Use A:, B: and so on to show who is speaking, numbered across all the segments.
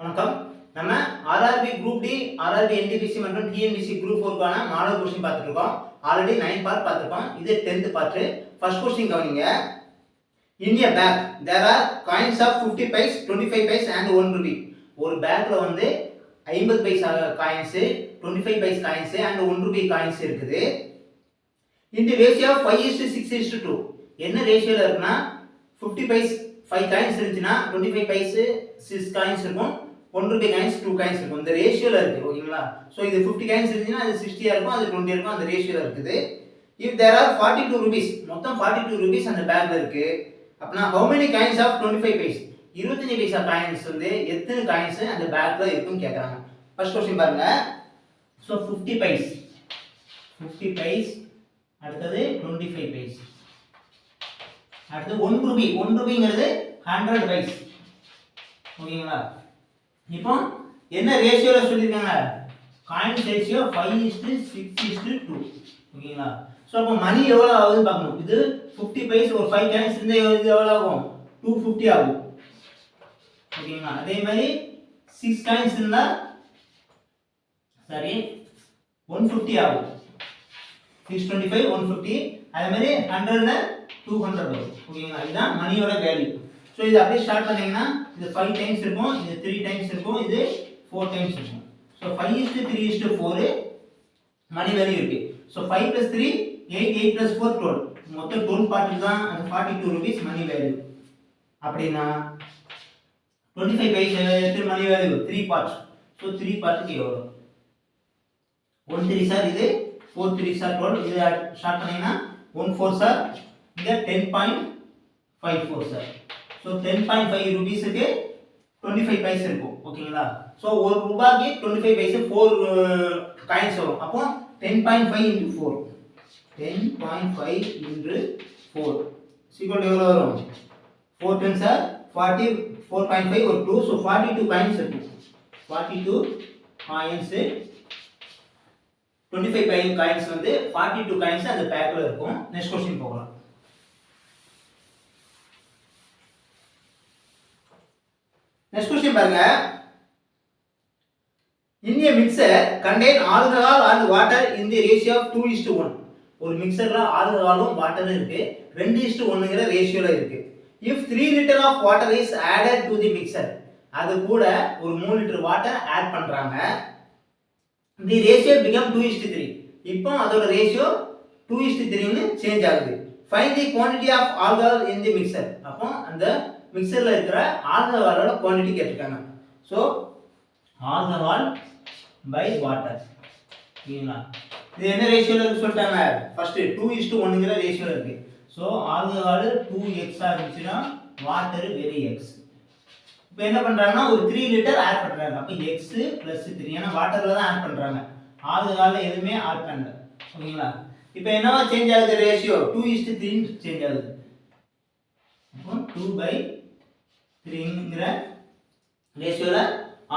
A: வணக்கம். நம்ம RRB group D RRB NTPC மற்றும் டிஎன்பிசி குரூப் ஃபோருக்கான மாடல் கொஸ்டின் பார்த்துருக்கோம் ஆல்ரெடி நைன் பார்ட் பார்த்துருக்கோம். இது டென்த் பார்ட் ஃபர்ஸ்ட் கொஸ்டின் கவனிங்க. India bag there are coins of fifty paise twenty five paise and one rupee ஒரு பேக்கில் வந்து ஐம்பது பைசா coins twenty five paise coins and one rupee coins இருக்குது. இந்த ratio five is to six is to two என்ன ரேஷியோவில் இருக்குன்னா fifty paise five coins இருந்துச்சுன்னா twenty five paise six coins இருக்கும். One rupee coins two coins இருக்கும். இந்த ரேஷியோவில் இருக்குது ஓகேங்களா? ஸோ இது ஃபிஃப்டி காயின்ஸ் இருந்துச்சுன்னா அது சிக்ஸ்டியாக இருக்கும் அது டுவெண்ட்டி இருக்கும் அந்த ரேஷியோவில் இருக்குது. If there are forty two rupees மொத்தம் ஃபார்ட்டி டூ ருபீஸ் அந்த பேக்கில் இருக்குது அப்படின்னா how many coins of twenty five paise இருபத்தஞ்சு பைசா காயின்ஸ் வந்து எத்தனை காயின்ஸ் அந்த பேக்கில் இருக்குன்னு கேட்குறாங்க ஃபர்ஸ்ட் கொஸ்டின் பாருங்க. So fifty paise fifty paise அடுத்தது டுவெண்ட்டி ஃபைவ் பைஸ் அடுத்து ஒன் ருபி ஒன் ருபிங்கிறது ஹண்ட்ரட் பைஸ் ஓகேங்களா? இப்போ என்ன ரேஷியோவில் சொல்லியிருக்காங்க? Coin ratio five is to six is to two ஓகேங்களா? ஸோ அப்போ மணி எவ்வளோ ஆகுதுன்னு பார்க்கணும். இது ஃபிஃப்டி பைஸ் ஒரு ஃபைவ் காயின்ஸ் இருந்தால் இது எவ்வளோ ஆகும்? டூ ஃபிஃப்டி ஆகும். ஓகேங்களா? அதே மாதிரி சிக்ஸ் காயின்ஸ் இருந்தால் சாரி ஒன் ஃபிஃப்டி ஆகும். Six twenty five one fifty அதே மாதிரி ஹண்ட்ரட்ல டூ ஹண்ட்ரட் வரும். ஓகேங்களா? இதுதான் மணியோட வேல்யூ ஸோ இது அப்படியே ஸ்டார்ட் பண்ணீங்கன்னா இது ஃபைவ் டைம்ஸ் இருக்கும் இது த்ரீ டைம்ஸ் இருக்கும் இது ஃபோர் டைம்ஸ் இருக்கும். So five is to three is to four money value இருக்கு. So five plus three eight eight plus four twelve மொத்தம் டுவெல் பார்ட்டி தான் அந்த forty two rupees money value அப்படின்னா டுவெண்ட்டி ஃபைவ் பைஸ் எத்தனை money value three parts so three பார்ட்டுக்கு எவ்வளோ one three sir இது four three sir twelve இது start பண்ணீங்கன்னா one four sir இங்கே ten point five four sir so ten point five ருபீஸுக்கு twenty five paise இருக்கும். ஓகேங்களா so ஒரு ரூபாய்க்கு twenty five paise four coins வரும். அப்போ ten point five into four ten point five into four சீக்கிரம் எவ்வளோ வரும்? Four ten sir forty four point five ஒரு two so forty two coins இருக்கும். Forty two coins twenty five by coins வந்து forty two coins அந்த பேக்கில் இருக்கும். Next question போகலாம். நெக்ஸ்ட் கொஸ்டின் பாருங்க. இந்திய mixture contain alcohol and water in the ratio of two is to one ஒரு மிக்சர்ல ஆல்கஹாலும் வாட்டரும் இருக்கு ரெண்டு இஸ்டு ஒன்னுங்கிற ரேஷியோல இருக்கு. If three litre of water is added to the mixture அது கூட ஒரு மூணு லிட்டர் வாட்டர் ஆட் பண்றாங்க. The ratio become two is to three இப்போ அதோட ரேஷியோ டூ இஸ்டு த்ரீன்னு சேஞ்ச் ஆகுது. Find the quantity of alcohol in the mixture அப்போ அந்த மிக்சரில் இருக்கிற ஆல்கஹாலோட குவான்டிட்டி கேட்டிருக்காங்க. ஸோ ஆல்கஹால் பை வாட்டர் ஓகேங்களா இது என்ன ரேஷியோவில் இருக்கு சொல்லிட்டாங்க. ஃபர்ஸ்ட் டூ இஸ்டு ஒன்றுங்கிற ரேஷியோவில் இருக்கு. ஸோ ஆல்கஹால் டூ எக்ஸாக இருந்துச்சுன்னா வாட்டர் வெரி எக்ஸ் இப்போ என்ன பண்ணுறாங்கன்னா ஒரு த்ரீ லிட்டர் ஆட் பண்ணுறாங்க அப்போ எக்ஸ் ப்ளஸ் த்ரீ ஏன்னா வாட்டரில் தான் ஆட் பண்ணுறாங்க ஆல்கஹாலில் எதுவுமே ஆட் பண்ணல. ஓகேங்களா இப்போ என்னவா சேஞ்ச் ஆகுது ரேஷியோ டூ இஸ்டு த்ரீன்னு சேஞ்ச் ஆகுது. அப்போ டூ பை த்ரீங்கிற ரேஷியோவில்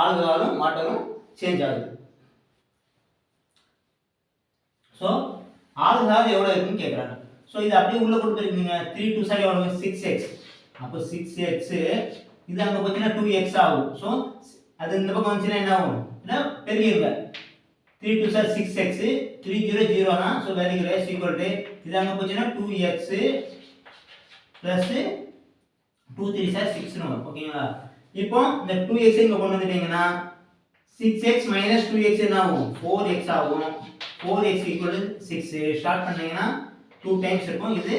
A: ஆளுகாலும் மாட்டலும் சேஞ்ச் ஆகுது. ஸோ ஆல்கஹால் எவ்வளோ இருக்குன்னு கேட்குறாங்க ஸோ இது அப்படியே உள்ளே கொண்டு போயிருக்கீங்க த்ரீ டூ சார் எவ்வளோ சிக்ஸ் எக்ஸ் அப்போ சிக்ஸ் எக்ஸு இது அங்கே பார்த்தீங்கன்னா டூ எக்ஸ் ஆகும். ஸோ அது இந்த பக்கம் வந்துச்சுன்னா என்ன ஆகும்? இல்லை பெருகிருங்க. Three two sir six x three zero ஜீரோனா so value raise equal to இது அங்கே போச்சுன்னா two x plus two three sir சிக்ஸ்னு வரும் ஓகேங்களா இப்போ இந்த டூ எக்ஸ் இங்கே கொண்டு வந்துட்டீங்கன்னா six x minus two x என்ன ஆகும்? ஃபோர் எக்ஸ் ஆகும். Four x equal six start பண்ணீங்கன்னா டூ டைம்ஸ் இருக்கும் இது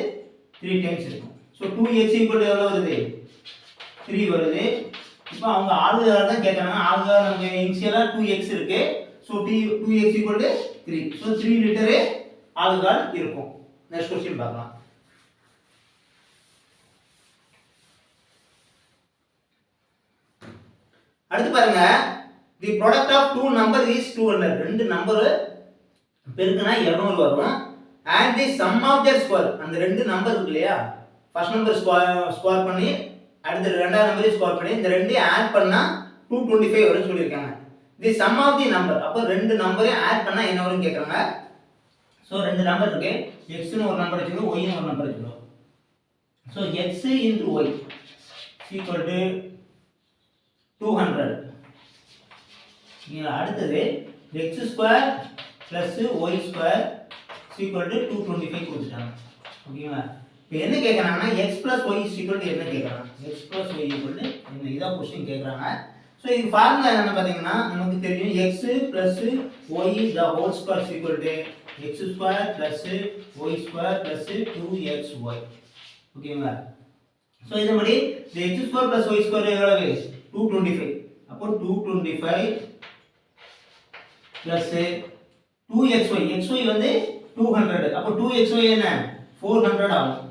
A: த்ரீ டைம்ஸ் இருக்கும். ஸோ டூ எக்ஸ் ஈக்குவல் எவ்வளோ வருது? த்ரீ வருது. இப்போ அவங்க ஆளுகார தான் கேட்குறாங்க. ஆளுகார நமக்கு இனிஷியலாக டூ எக்ஸ் இருக்கு. So two two x equal three so three litre alcohol இருக்கும். நெக்ஸ்ட் கொஸ்டின் பார்க்கலாம். அடுத்து பாருங்க. The product of two number is two hundred ரெண்டு நம்பர் பெருக்குனா இரநூறு வரும். And the sum of their square அந்த ரெண்டு நம்பர் இருக்கு இல்லையா? ஃபர்ஸ்ட் நம்பர் ஸ்கொயர் ஸ்கொயர் பண்ணி அடுத்து ரெண்டாவது நம்பரையும் ஸ்கொயர் பண்ணி இந்த ரெண்டையும் ஆட் பண்ணா டூ டுவெண்ட்டி ஃபைவ் வரும்னு சொல்லியிருக்காங்க. The sum of the number அப்போ ரெண்டு நம்பரையும் ஆட் பண்ணா என்ன வரும்னு கேட்குறாங்க ஸோ ரெண்டு நம்பர் இருக்கு. எக்ஸ்னு ஒரு நம்பர் வச்சுக்கணும் ஒய்னு ஒரு நம்பர் வச்சுக்கணும். So x into y equal to two hundred அடுத்தது x square plus y square is equal to two twenty five கொடுத்துட்டாங்க. ஓகேங்களா இப்போ என்ன கேட்குறாங்கன்னா x plus y is equal to என்ன கேட்குறாங்க எக்ஸ் ப்ளஸ் ஒய் ஈக்குவல் என்ன? இதான் கொஸ்டின் கேட்குறாங்க ஸோ இது ஃபார்முலா என்னென்னு பார்த்தீங்கன்னா நமக்கு தெரியும் x plus y the whole square is equal to x square plus y square plus two x y ஓகேங்களா ஸோ இதன்படி இந்த x square plus y square எவ்வளவு? டூ டுவெண்ட்டி ஃபைவ் அப்போ two twenty five plus two x y x y வந்து two hundred அப்போ two x y என்ன? Four hundred ஆகும்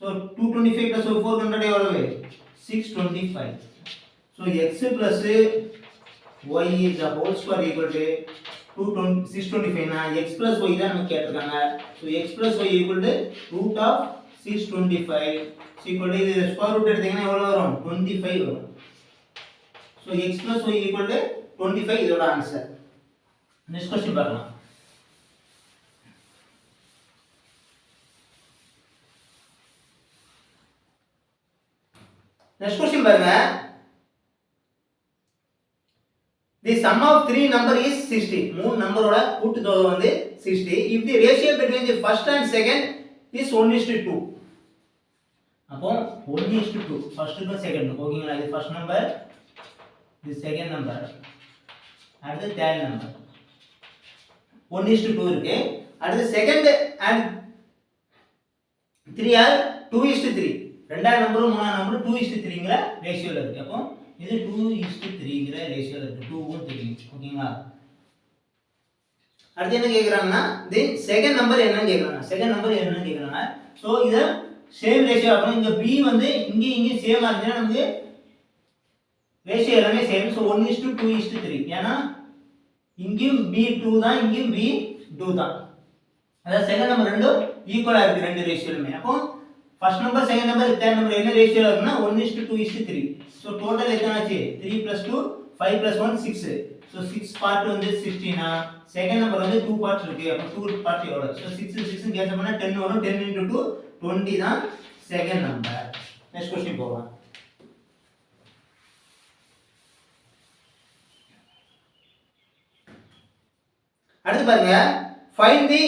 A: so two twenty five plus four hundred எவ்வளவு six twenty five so x plus y is the whole square equal to two twenty six twenty ஃபைவ்னா x plus y தான் நமக்கு கேட்டிருக்காங்க. So x plus y equal to root of six twenty five equal to இது square root எடுத்தீங்கன்னா எவ்வளோ வரும்? Twenty five வரும். So x plus y equal to twenty five இதோட answer next question பார்க்கலாம். நெக்ஸ்ட் கொஸ்டின் பாருங்க. The sum of three number is sixty மூணு நம்பரோட கூட்டுத்தொகை வந்து sixty if the ratio between the first and second is one is to two அப்போ one is to two ஃபர்ஸ்ட்டுக்கும் second ஓகேங்களா இது ஃபர்ஸ்ட் நம்பர் இது செகண்ட் நம்பர் அடுத்து third number one is to two இருக்கு அடுத்து second and three are two is to three ரெண்டாவது நம்பரும் மூணாவது நம்பரும் டூ இஸ் டு த்ரீங்கிற ரேஷியோவில் இருக்கு அப்போ இது டூ இஸ் த்ரீங்கிற ரேஷியோவில் இருக்குது டூவும் த்ரீ ஓகேங்களா அடுத்து என்ன கேட்குறாங்கன்னா தென் செகண்ட் நம்பர் என்னன்னு கேட்குறாங்க செகண்ட் நம்பர் என்னன்னு கேட்குறாங்க ஸோ இதை சேம் ரேஷியோ ஆகணும் இங்கே பி வந்து இங்கேயும் இங்கேயும் சேம் இருந்துச்சுன்னா நமக்கு ரேஷியோ எல்லாமே same so one is to two is to three ஏன்னா இங்கேயும் பி டூ தான் இங்கேயும் பி டூ தான். அதாவது செகண்ட் நம்பர் ரெண்டும் ஈக்குவலாக இருக்குது ரெண்டு ரேஷியோலுமே அப்போ first number second number third number என்ன ரேஷியோவில் இருக்குன்னா one is to two is to three so total எத்தனை ஆச்சு? Three plus two five plus one six so six part வந்து சிக்ஸ்டீனா செகண்ட் நம்பர் வந்து டூ பார்ட் இருக்கு. அப்போ டூ பார்ட் எவ்வளோ ஸோ சிக்ஸ் சிக்ஸ் கேன்சல் பண்ணால் டென் வரும். டென் இன்ட்டு டூ டுவெண்ட்டி தான் செகண்ட் நம்பர் நெக்ஸ்ட் கொஸ்டின் போகலாம். அடுத்து பாருங்க. Find the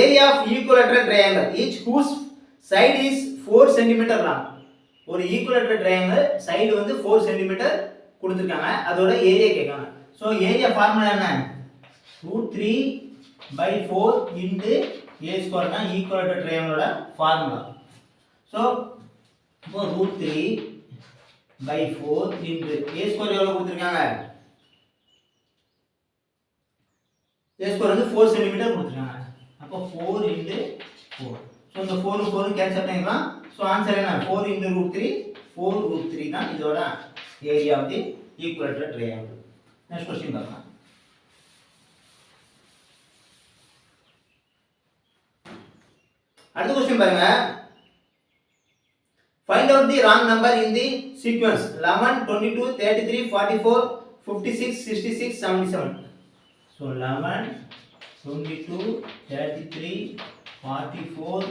A: area of equilateral triangle each whose side is four centimetre long ஒரு ஈக்குவலேட்டர் ட்ரையாங்கிள் சைடு வந்து four centimetre கொடுத்துருக்காங்க. அதோட ஏரியா கேட்காங்க ஸோ ஏரியா ஃபார்முலா என்ன? Root three by four into A square தான் ஈக்குவலேட்டர் ட்ரையாங்கிளோட ஃபார்முலா ஸோ இப்போ root three by four into A square எவ்வளோ கொடுத்துருக்காங்க? ஏ ஸ்கொயர் வந்து ஃபோர் சென்டிமீட்டர் கொடுத்துருக்காங்க. அப்போ ஃபோர் இன்ட்டு ஃபோர் ஸோ இந்த ஃபோர் ஃபோர் கேன்சல் பண்ணிக்கலாம் ஸோ ஆன்சர் என்ன? Four into root three four root three தான் இதோட area of the equilateral triangle next question करना அடுத்த क्वेश्चन பாருங்க find out the wrong number in the sequence 11 22 33 44 56 66 77 so 11 22 33 44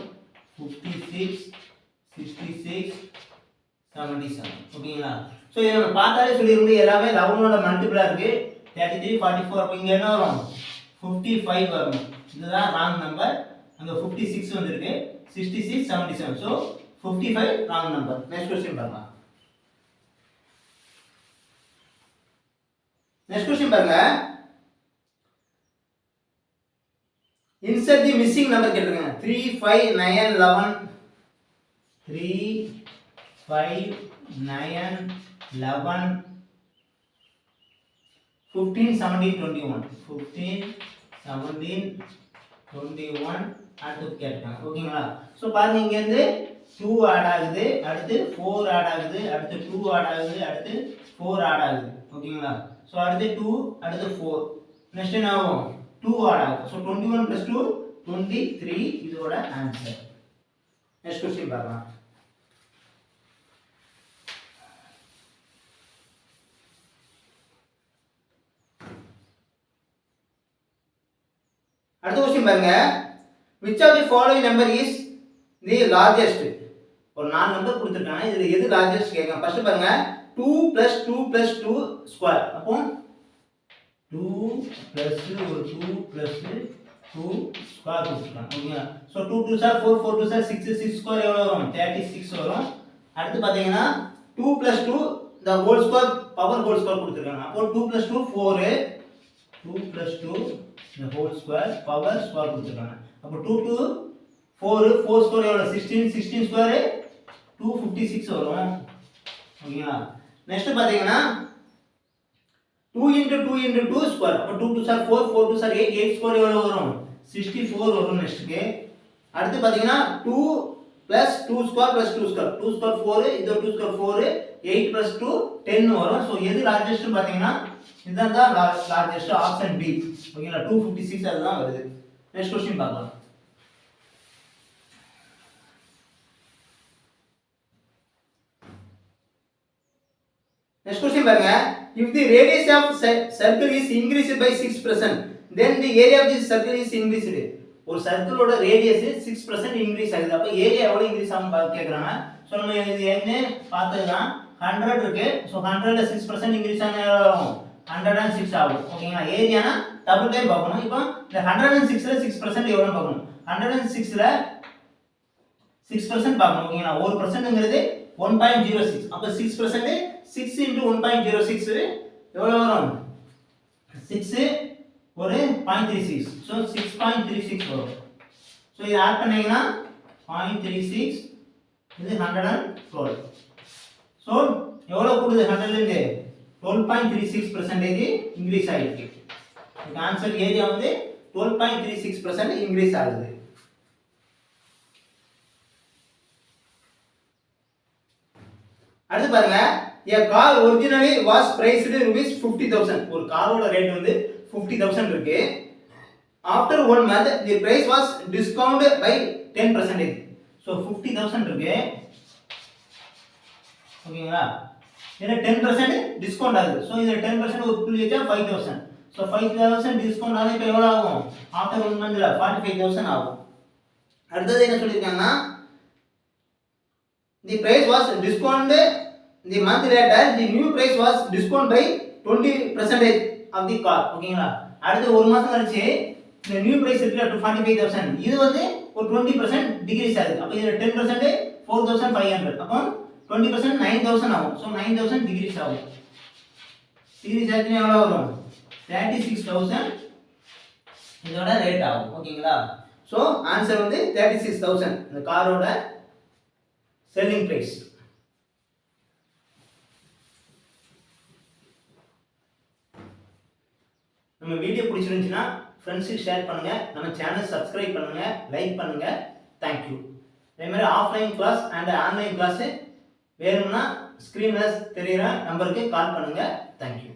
A: 56 66 seventy seven ஓகேங்களா so இதை நம்ம பார்த்தாலே சொல்லியிருக்கும் எல்லாமே லெவனோட மல்டிபிளாக இருக்குது தேர்ட்டி த்ரீ ஃபார்ட்டி ஃபோர் அப்போ இங்கே என்ன வரும்? ஃபிஃப்டி ஃபைவ் வரும். இதுதான் ராங் நம்பர் அந்த ஃபிஃப்டி சிக்ஸ் வந்துருக்கு. Sixty six seventy seven so fifty five wrong number next question பாருங்க. நெக்ஸ்ட் கொஸ்டின் பாருங்க. இன்சர்ட் தி மிஸ்ஸிங் நம்பர் கேட்டுருங்க three five nine eleven three five nine eleven fifteen seventeen twenty one fifteen seventeen twenty one அடுத்து கேட்டிருக்காங்க ஓகேங்களா? So பாருங்க இங்கேருந்து two add ஆகுது அடுத்து ஃபோர் ஆட் ஆகுது அடுத்து டூ ஆட் ஆகுது அடுத்து ஃபோர் ஆட் ஆகுது. ஓகேங்களா? ஸோ அடுத்து டூ அடுத்து ஃபோர் நெக்ஸ்ட் என்ன ஆகும்? டூ ஆட் ஆகும். So twenty one plus two twenty three இதோட ஆன்சர் நெக்ஸ்ட் கொஸ்டின் பார்க்கலாம். அடுத்த கொஸ்டின் பாருங்க. Which of the following number is the largest ஒரு நாலு நம்பர் கொடுத்துருக்காங்க. இதில் எது லார்ஜஸ்ட் கேட்கலாம். ஃபர்ஸ்ட் பாருங்க. Two plus two plus two square அப்போ டூ ப்ளஸ் ஒரு டூ ப்ளஸ் டூ ஸ்கொயர் கொடுத்துருக்காங்க. ஓகேங்களா? So two two za four four two za six six square எவ்வளோ வரும்? தேர்ட்டி சிக்ஸ் வரும். அடுத்து பார்த்தீங்கன்னா டூ ப்ளஸ் டூ இந்த whole square power whole square கொடுத்துருக்காங்க. அப்போ two plus two four two plus two இந்த ஹோல் ஸ்கொயர் பவர் ஸ்கொயர் கொடுத்துருக்காங்க அப்போ two two four four square எவ்வளோ sixteen sixteen square two fifty six வரும். ஓகேங்களா நெக்ஸ்ட் பார்த்தீங்கன்னா two into two into two square அப்போ two two za four four two za eight eight square எவ்வளோ வரும்? Sixty four வரும் நெக்ஸ்ட்டுக்கு அடுத்து பார்த்தீங்கன்னா two plus two square plus two square two square four இது two square four eight plus two ten வரும். So எது லார்ஜஸ்ட்னு பார்த்தீங்கன்னா இதுதான் தான் லார்ஜஸ்ட் ஆப்ஷன் பி ஓகேங்களா டூ ஃபிஃப்டி சிக்ஸ் அதுதான் வருது. நெக்ஸ்ட் கொஸ்டின் பார்க்கலாம். நெக்ஸ்ட் கொஸ்டின் பாருங்க. If the radius of circle is increase by six percent then the area of the circle is increased ஒரு சர்க்கிளோட ரேடியஸ் சிக்ஸ் பர்சன்ட் இன்க்ரீஸ் ஆகுது. அப்போ area எவ்வளோ இன்க்ரீஸ் ஆகும் கேட்குறாங்க ஸோ நம்ம இது என்ன பார்த்தது தான் ஹண்ட்ரட் இருக்கு ஸோ ஹண்ட்ரட்ல சிக்ஸ் பர்சன்ட் இன்க்ரீஸ் ஆகும்? ஹண்ட்ரட் அண்ட் சிக்ஸ் ஆகும். ஓகேங்களா ஏரியானா டபுள் டைம் பார்க்கணும். இப்போ இந்த ஹண்ட்ரட் அண்ட் சிக்ஸில் சிக்ஸ் பர்சன்ட் எவ்வளோ பார்க்கணும். ஹண்ட்ரட் அண்ட் சிக்ஸில் சிக்ஸ் பர்சன்ட் பார்க்கணும். ஓகேங்களா ஒரு பர்சன்ட்ங்கிறது ஒன் பாயிண்ட் ஜீரோ சிக்ஸ் அப்போ six percent six into one point zero six எவ்வளோ வரும்? சிக்ஸு ஒரு point three six so six point three six வரும். ஸோ இதை ஆட் பண்ணீங்கன்னா பாயிண்ட் த்ரீ சிக்ஸ் இது ஹண்ட்ரட் அண்ட் டுவெல் ஸோ எவ்வளோ கூடுது? ஹண்ட்ரட்லேருந்து twelve point three six percentage increase ஆகிருக்கு இதுக்கு ஆன்சர் ஏரியா வந்து twelve point three six percent increase ஆகுது. அடுத்து பாருங்க a car originally was priced rupees fifty thousand ஒரு காரோட ரேட் வந்து ஃபிஃப்டி தௌசண்ட் இருக்கு. After one month the price was discount by ten percentage so fifty thousand இருக்கு. ஓகேங்களா இதுல 10 பர்சன்ட் டிஸ்கவுண்ட் ஆகுது. ஸோ இதில் டென் பர்சன்ட் ஒரு புள்ளி வச்சா five thousand so five thousand discount ஆகுது இப்போ எவ்வளோ ஆகும்? ஆஃப்டர் ஒன் மந்த்ல ஃபார்ட்டி ஃபைவ் தௌசண்ட் ஆகும். அடுத்தது என்ன சொல்லியிருக்காங்கன்னா the price was discounted the month later the new price was discount by 20 percentage of the car. ஓகேங்களா அடுத்து ஒரு மாசம் கழிச்சு இந்த நியூ ப்ரைஸ் இருக்குல்ல டூ ஃபார்ட்டி ஃபைவ் தௌசண்ட் இது வந்து ஒரு டுவெண்ட்டி பர்சன்ட் டிகிரீஸ் ஆகுது. அப்போ இதில் ten percent four thousand five hundred அப்போ டுவெண்ட்டி பர்சன்ட் நைன் தௌசண்ட் ஆகும். ஸோ நைன் தௌசண்ட் டிகிரி ஆகும். டிகிரி ஆச்சுன்னா எவ்வளோ வரும்? தேர்ட்டி சிக்ஸ் தௌசண்ட் இதோட ரேட் ஆகும். ஓகேங்களா ஸோ ஆன்சர் வந்து தேர்ட்டி சிக்ஸ் தௌசண்ட் இந்த காரோட செல்லிங் ப்ரைஸ் நம்ம வீடியோ பிடிச்சிருந்துச்சுன்னா ஃப்ரெண்ட்ஸுக்கு ஷேர் பண்ணுங்க. நம்ம சேனல் சப்ஸ்கிரைப் பண்ணுங்கள் லைக் பண்ணுங்கள் தேங்க்யூ அதே மாதிரி offline class and online class வேணும்னா ஸ்க்ரீனில் தெரியிற நம்பருக்கு கால் பண்ணுங்க. தேங்க்யூ